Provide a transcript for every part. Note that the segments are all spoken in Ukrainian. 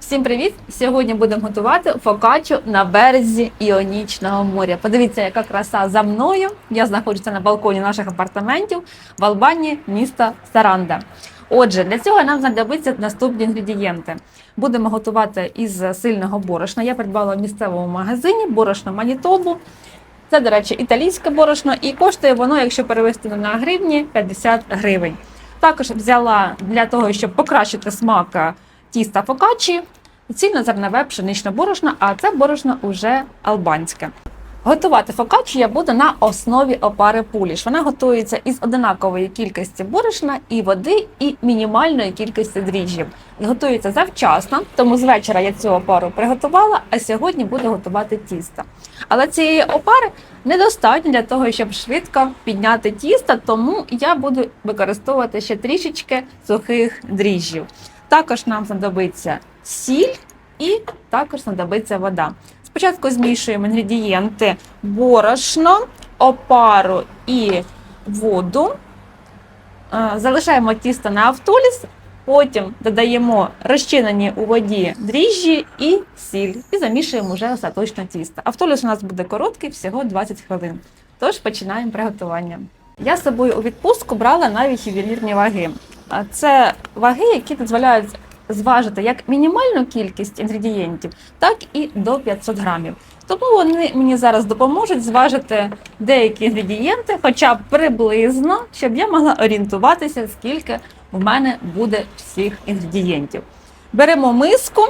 Всім привіт! Сьогодні будемо готувати фокаччу на березі Іонічного моря. Подивіться, яка краса за мною. Я знаходжуся на балконі наших апартаментів в Албанії, міста Саранда. Отже, для цього нам знадобиться наступні інгредієнти. Будемо готувати із сильного борошна. Я придбала в місцевому магазині борошно Манітобу. Це, до речі, італійське борошно, і коштує воно, якщо перевести на гривні, 50 гривень. Також взяла для того, щоб покращити смак тіста фокачі, цільнозернове пшеничне борошно, а це борошно уже албанське. Готувати фокаччу я буду на основі опари пуліш. Вона готується із одинакової кількості борошна і води, і мінімальної кількості дріжджів. Готується завчасно, тому з вечора я цю опару приготувала, а сьогодні буду готувати тісто. Але цієї опари недостатньо для того, щоб швидко підняти тісто, тому я буду використовувати ще трішечки сухих дріжджів. Також нам знадобиться сіль і також знадобиться вода. Спочатку змішуємо інгредієнти борошно, опару і воду. Е, Залишаємо тісто на автоліз, потім додаємо розчинені у воді дріжджі і сіль. І замішуємо вже остаточно тісто. Автоліз у нас буде короткий, всього 20 хвилин. Тож починаємо приготування. Я з собою у відпустку брала навіть ювелірні ваги. Це ваги, які дозволяють зважити як мінімальну кількість інгредієнтів, так і до 500 грамів. Тому вони мені зараз допоможуть зважити деякі інгредієнти, хоча б приблизно, щоб я могла орієнтуватися, скільки в мене буде всіх інгредієнтів. Беремо миску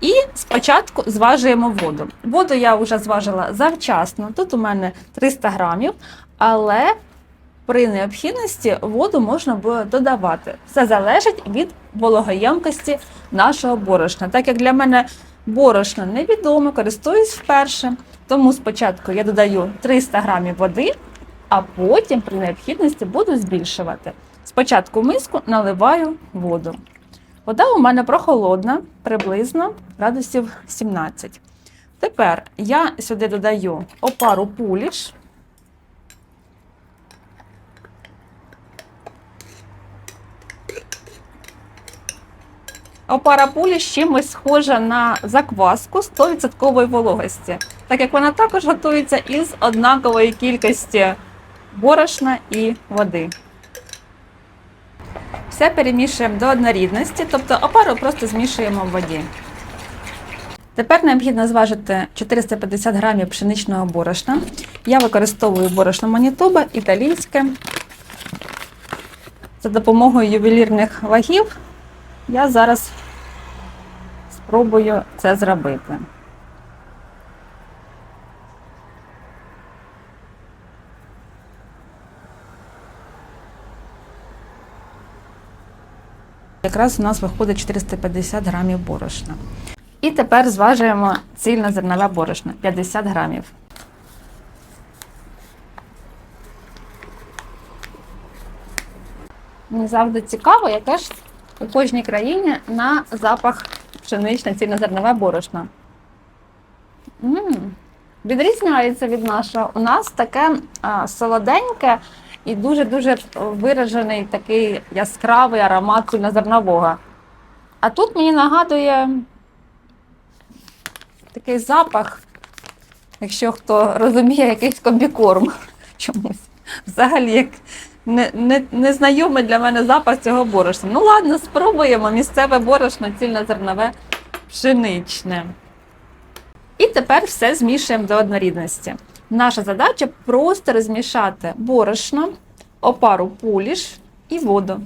і спочатку зважуємо воду. Воду я вже зважила завчасно. Тут у мене 300 грамів, але при необхідності воду можна буде додавати. Все залежить від вологоємкості нашого борошна. Так як для мене борошно невідоме, користуюсь вперше. Тому спочатку я додаю 300 грамів води, а потім при необхідності буду збільшувати. Спочатку в миску наливаю воду. Вода у мене прохолодна, приблизно градусів 17. Тепер я сюди додаю опару пуліш. Опара пулі з чимось схожа на закваску 100% вологості, так як вона також готується із однакової кількості борошна і води. Все перемішуємо до однорідності, тобто опару просто змішуємо в воді. Тепер необхідно зважити 450 грамів пшеничного борошна. Я використовую борошно Манітоба італійське. За допомогою ювелірних вагів я зараз спробую це зробити. Якраз у нас виходить 450 грамів борошна. І тепер зважуємо цільнозернове борошно 50 грамів. Мені завжди цікаво, яке ж у кожній країні на запах пшеничне цільнозернове борошно. м Відрізняється від нашого. У нас таке а, солоденьке і дуже-дуже виражений такий яскравий аромат цільнозернового. А тут мені нагадує такий запах, якщо хто розуміє, якийсь комбікорм чомусь. Взагалі, як не, не, незнайомий для мене запах цього борошна. Ну ладно, спробуємо місцеве борошно цільнозернове пшеничне. І тепер все змішуємо до однорідності. Наша задача просто розмішати борошно, опару пуліш і воду.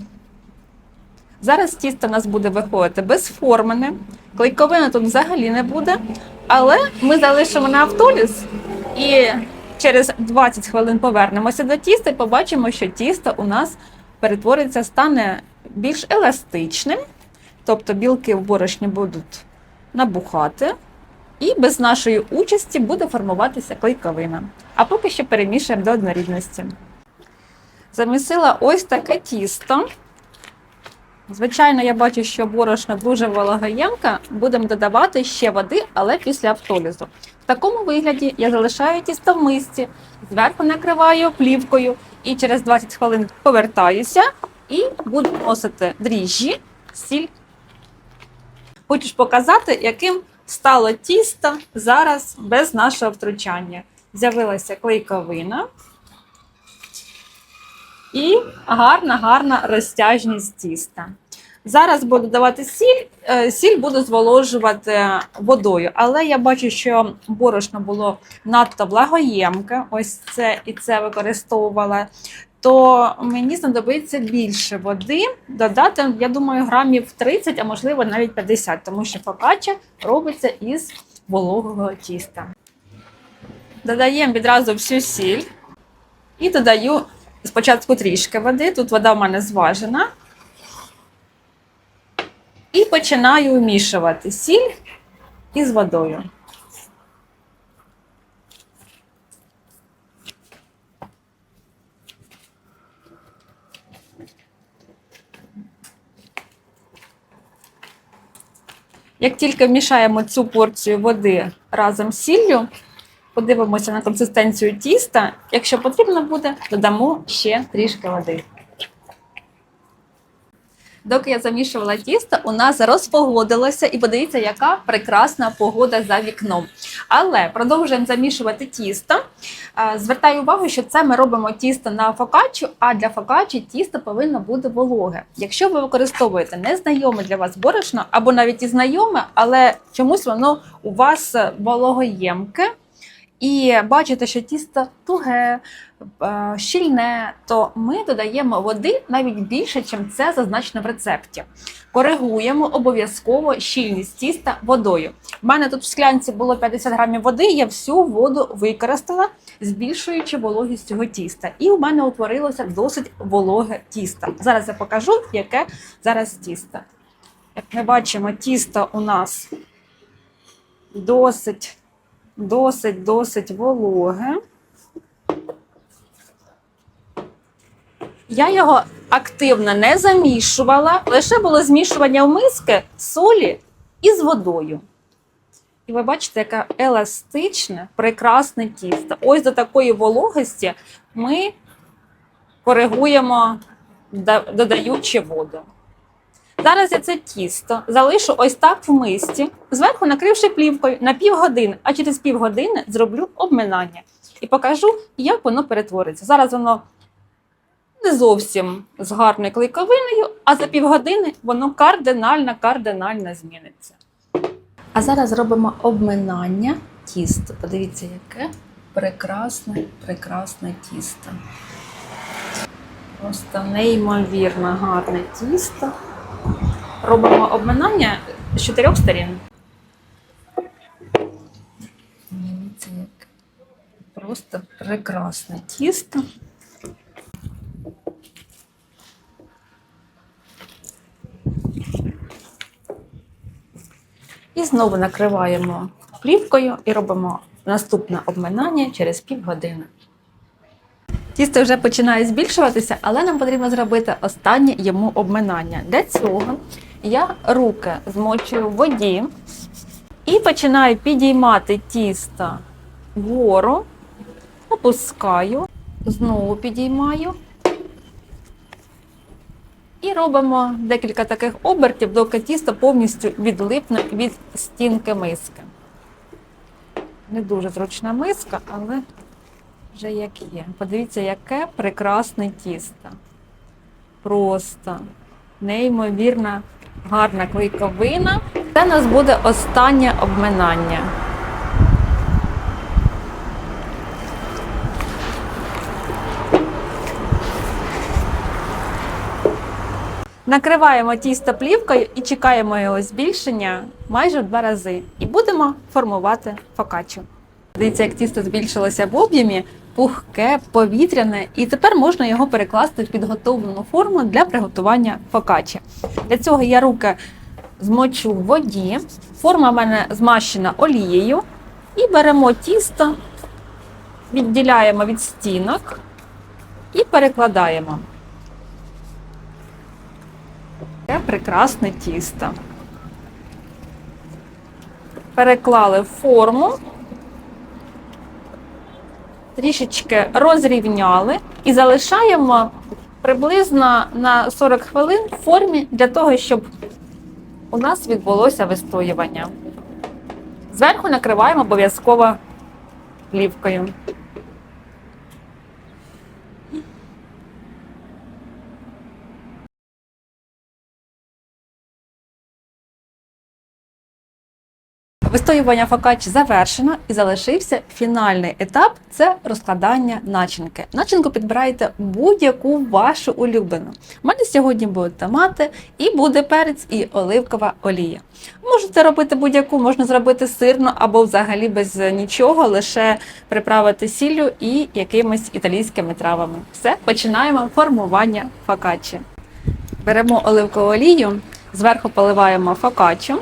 Зараз тісто у нас буде виходити безформене, клейковини тут взагалі не буде, але ми залишимо на автоліз і через 20 хвилин повернемося до тіста і побачимо, що тісто у нас перетвориться, стане більш еластичним, тобто білки в борошні будуть набухати, і без нашої участі буде формуватися клейковина. А поки що перемішуємо до однорідності. Замісила ось таке тісто. Звичайно, я бачу, що борошно дуже вологоємка. Будемо додавати ще води, але після автолізу. В такому вигляді я залишаю тісто в мисці, зверху накриваю плівкою і через 20 хвилин повертаюся і буду носити дріжджі, сіль. Хочу показати, яким стало тісто зараз без нашого втручання. З'явилася клейковина і гарна, гарна розтяжність тіста. Зараз буду давати сіль, е, сіль буду зволожувати водою, але я бачу, що борошно було надто влагоємке, ось це і це використовувала. То мені знадобиться більше води додати, я думаю, грамів 30, а можливо навіть 50, тому що фокачча робиться із вологого тіста. Додаємо відразу всю сіль і додаю спочатку трішки води. Тут вода в мене зважена. І починаю вмішувати сіль із водою. Як тільки вмішаємо цю порцію води разом з сіллю, подивимося на консистенцію тіста. Якщо потрібно буде, додамо ще трішки води. Доки я замішувала тісто, у нас розпогодилося, і подивіться, яка прекрасна погода за вікном. Але продовжуємо замішувати тісто. Звертаю увагу, що це ми робимо тісто на фокаччу, а для фокаччі тісто повинно бути вологе. Якщо ви використовуєте незнайоме для вас борошно, або навіть і знайоме, але чомусь воно у вас вологоємке, і бачите, що тісто туге, е, щільне, то ми додаємо води навіть більше, ніж це зазначено в рецепті. Коригуємо обов'язково щільність тіста водою. У мене тут в склянці було 50 грамів води, я всю воду використала, збільшуючи вологість цього тіста. І у мене утворилося досить вологе тісто. Зараз я покажу, яке зараз тісто. Як ми бачимо, тісто у нас досить досить досить вологе. Я його активно не замішувала, лише було змішування в миски солі із водою. І ви бачите, яке еластичне, прекрасне тісто. Ось до такої вологості ми коригуємо, додаючи воду. Зараз я це тісто залишу ось так в мисці, зверху накривши плівкою на півгодини, а через півгодини зроблю обминання і покажу, як воно перетвориться. Зараз воно не зовсім з гарною клейковиною, а за півгодини воно кардинально, кардинально зміниться. А зараз робимо обминання тіста. Подивіться, яке прекрасне, прекрасне тісто. Просто неймовірно гарне тісто. Робимо обминання з чотирьох сторін. Як просто прекрасне тісто. І знову накриваємо плівкою і робимо наступне обминання через півгодини. Тісто вже починає збільшуватися, але нам потрібно зробити останнє йому обминання. Для цього я руки змочую в воді і починаю підіймати тісто вгору, опускаю, знову підіймаю. І робимо декілька таких обертів, доки тісто повністю відлипне від стінки миски. Не дуже зручна миска, але вже як є. Подивіться, яке прекрасне тісто. Просто неймовірна, гарна клейковина. Це у нас буде останнє обминання. Накриваємо тісто плівкою і чекаємо його збільшення майже в два рази. І будемо формувати фокаччу. Дивіться, як тісто збільшилося в об'ємі, пухке, повітряне, і тепер можна його перекласти в підготовлену форму для приготування фокаччі. Для цього я руки змочу в воді, форма в мене змащена олією, і беремо тісто, відділяємо від стінок і перекладаємо. Це прекрасне тісто. Переклали форму, трішечки розрівняли і залишаємо приблизно на 40 хвилин в формі для того, щоб у нас відбулося вистоювання. Зверху накриваємо обов'язково плівкою. Вистоювання фокачі завершено і залишився фінальний етап це розкладання начинки. Начинку підбираєте будь-яку вашу улюблену. У мене сьогодні будуть томати, і буде перець і оливкова олія. Можете робити будь-яку, можна зробити сирну або взагалі без нічого, лише приправити сіллю і якимись італійськими травами. Все, починаємо формування фокачі. Беремо оливкову олію, зверху поливаємо фокаччу.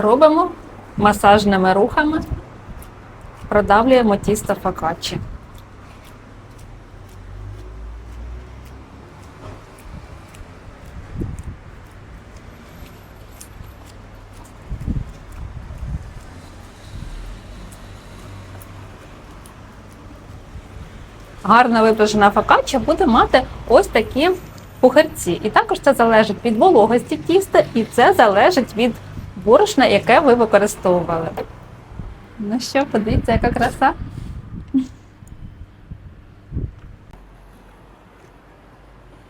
Робимо масажними рухами, продавлюємо тісто фокаччі. Гарно випражена фокачча буде мати ось такі пухарці. І також це залежить від вологості тіста, і це залежить від борошна, яке ви використовували. Ну що, подивіться, яка краса.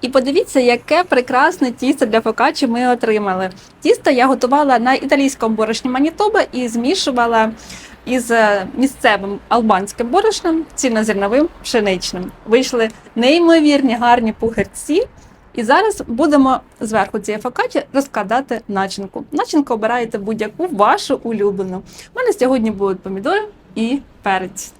І подивіться, яке прекрасне тісто для фокаччі ми отримали. Тісто я готувала на італійському борошні Манітоба і змішувала із е, місцевим албанським борошном, цільнозерновим пшеничним. Вийшли неймовірні гарні пухарці. І зараз будемо зверху цієї фокачі розкладати начинку. Начинку обираєте будь-яку вашу улюблену. У мене сьогодні будуть помідори і перець.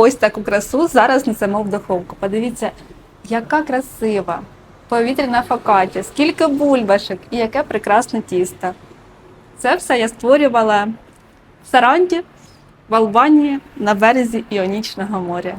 Ось таку красу зараз несемо в духовку. Подивіться, яка красива повітряна фокаччя, скільки бульбашок і яке прекрасне тісто. Це все я створювала в Саранді, в Албанії на березі Іонічного моря.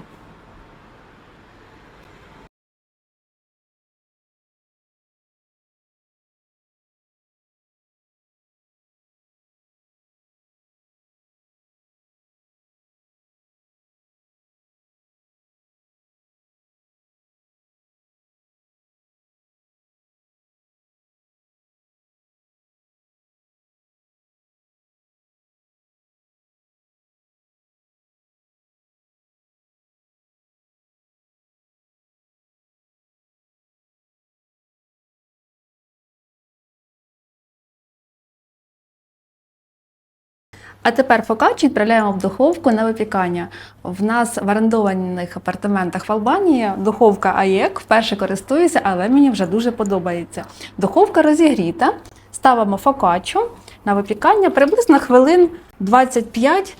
А тепер фокаччі відправляємо в духовку на випікання. В нас в орендованих апартаментах в Албанії духовка АЄК вперше користуюся, але мені вже дуже подобається. Духовка розігріта, ставимо фокаччу на випікання приблизно хвилин 25-30,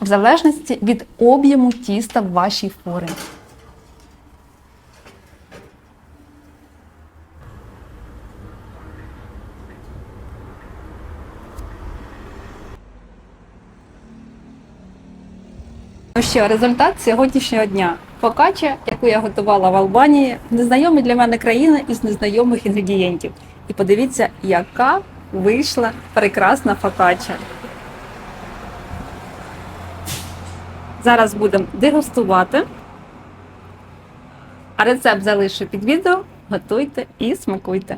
в залежності від об'єму тіста в вашій формі. Що, результат сьогоднішнього дня. Фокача, яку я готувала в Албанії, незнайомі для мене країна із незнайомих інгредієнтів. І подивіться, яка вийшла прекрасна фокача. Зараз будемо дегустувати. А рецепт залишу під відео. Готуйте і смакуйте.